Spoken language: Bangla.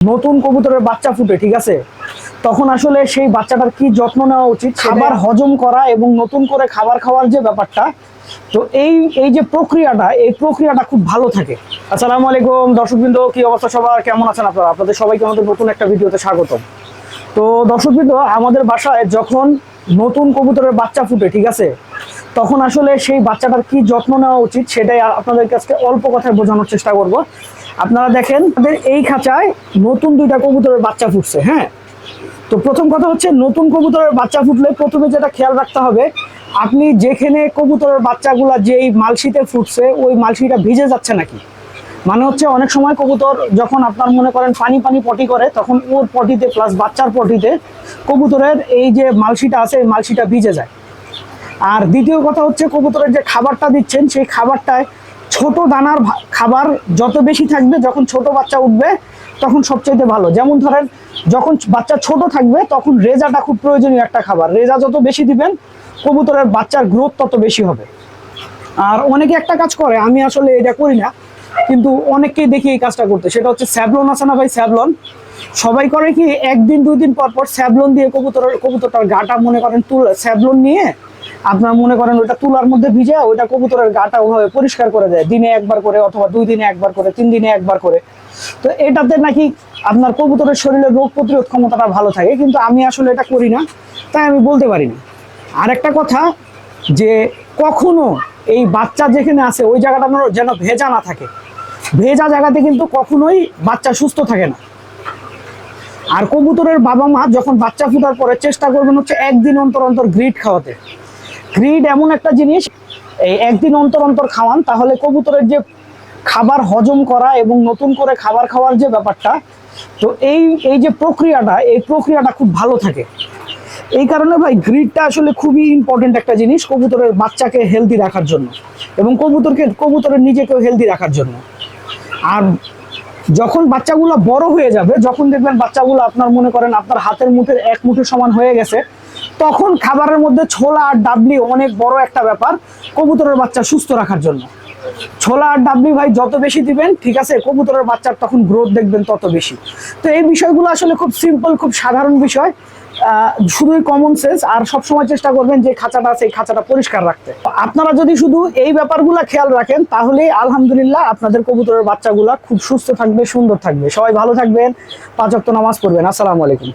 নতুন কবুতরের বাচ্চা ফুটে ঠিক আছে? তখন আসলে সেই বাচ্চাটার কি যত্ন নেওয়া উচিত? খাবার হজম করা এবং নতুন করে খাবার খাওয়ার যে ব্যাপারটা তো এই এই যে প্রক্রিয়াটা এই প্রক্রিয়াটা খুব ভালো থাকে। আসসালামু আলাইকুম দর্শকবৃন্দ কি অবস্থা সবার? কেমন আছেন আপনারা? আপনাদের সবাইকে আমাদের নতুন একটা ভিডিওতে স্বাগতম। তো দর্শকবৃন্দ আমাদের বাসায় যখন নতুন কবুতরের বাচ্চা ফুটে ঠিক আছে তখন আসলে সেই বাচ্চাটার কি যত্ন নেওয়া উচিত সেটাই আপনাদের কাছে অল্প কথায় বোঝানোর চেষ্টা করব। আপনারা দেখেন তাদের এই খাঁচায় নতুন দুইটা কবুতরের বাচ্চা ফুটছে হ্যাঁ? তো প্রথম কথা হচ্ছে নতুন কবুতরের বাচ্চা ফুটলে প্রথমে যেটা খেয়াল রাখতে হবে, আপনি যেখানে কবুতরের বাচ্চাগুলা যেই মালসিতে ফুটছে, ওই মালসিটা ভিজে যাচ্ছে নাকি? মানে হচ্ছে অনেক সময় কবুতর যখন আপনার মনে করেন পানি পানি পটি করে, তখন ওর পটিতে প্লাস বাচ্চার পটিতে কবুতরের এই যে মালসিটা আছে, এই মালসিটা ভিজে যায়। আর দ্বিতীয় কথা হচ্ছে কবুতরের যে খাবারটা দিচ্ছেন, সেই খাবারটায় ছোট দানার খাবার যত বেশি থাকবে, যখন ছোট বাচ্চা উঠবে, তখন সবচেয়ে ভালো। যেমন ধরেন, যখন বাচ্চা ছোট থাকবে, তখন রেজাটা খুব প্রয়োজনীয় একটা খাবার। রেজা যত বেশি দিবেন, কবুতরের বাচ্চার গ্রোথ তত বেশি হবে। আর অনেকে একটা কাজ করে, আমি আসলে এটা করি না, কিন্তু অনেককেই দেখি এই কাজটা করতে। সেটা হচ্ছে স্যাবলন আছে না ভাই? স্যাবলন সবাই করে কি, একদিন দুই দিন পর পর স্যাবলন দিয়ে কবুতরের কবুতরটার গাটা মনে করেন তুল স্যাবলন নিয়ে আপনার মনে করেন ওটা তুলার মধ্যে ভিজে, ওইটা কবুতরের গাটা ওভাবে পরিষ্কার করে দেয়, দিনে একবার করে অথবা দুই দিনে একবার করে, তিন দিনে একবার করে। তো এটাতে নাকি আপনার কবুতরের শরীরে রোগ প্রতিরোধ ক্ষমতাটা ভালো থাকে, কিন্তু আমি আসলে এটা করি না, তাই আমি বলতে পারি না আরেকটা কথা যে কখনো এই বাচ্চা যেখানে আছে, ওই জায়গাটা যেন- যেন ভেজা না থাকে। ভেজা জায়গাতে কিন্তু কখনোই বাচ্চা সুস্থ থাকে না। আর কবুতরের বাবা মা যখন বাচ্চা ফুটার পরে চেষ্টা করবেন হচ্ছে একদিন অন্তর অন্তর গ্রিড খাওয়াতে। গ্রিড এমন একটা জিনিস, এই একদিন অন্তর অন্তর খাওয়ান, তাহলে কবুতরের যে খাবার হজম করা এবং নতুন করে খাবার খাওয়ার যে ব্যাপারটা, তো এই এই যে প্রক্রিয়াটা, এই প্রক্রিয়াটা খুব ভালো থাকে। এই কারণে ভাই গ্রিডটা আসলে খুবই ইম্পর্টেন্ট একটা জিনিস কবুতরের বাচ্চাকে হেলদি রাখার জন্য এবং কবুতরকে, কবুতরের নিজেকেও হেলদি রাখার জন্য। আর যখন বাচ্চাগুলো বড় হয়ে যাবে, যখন দেখবেন বাচ্চাগুলো আপনার মনে করেন আপনার হাতের মুঠের এক মুঠের সমান হয়ে গেছে তখন খাবারের মধ্যে ছোলা আর ডাবলি অনেক বড় একটা ব্যাপার, কবুতরের বাচ্চা সুস্থ রাখার জন্য। ছোলা আর ডাবলি ভাই যত বেশি দিবেন, ঠিক আছে, কবুতরের বাচ্চার তখন গ্রোথ দেখবেন তত বেশি। তো এই বিষয়গুলো আসলে খুব সিম্পল খুব সাধারণ বিষয়। শুধুই কমন সেন্স আর সবসময় চেষ্টা করবেন যে খাঁচাটা আছে, এই খাঁচাটা পরিষ্কার রাখতে। আপনারা যদি শুধু এই ব্যাপারগুলো খেয়াল রাখেন, তাহলে আলহামদুলিল্লাহ আপনাদের কবুতরের বাচ্চাগুলা খুব সুস্থ থাকবে, সুন্দর থাকবে। সবাই ভালো থাকবেন, পাঁচ নামাজ পড়বেন। আসসালামু আলাইকুম।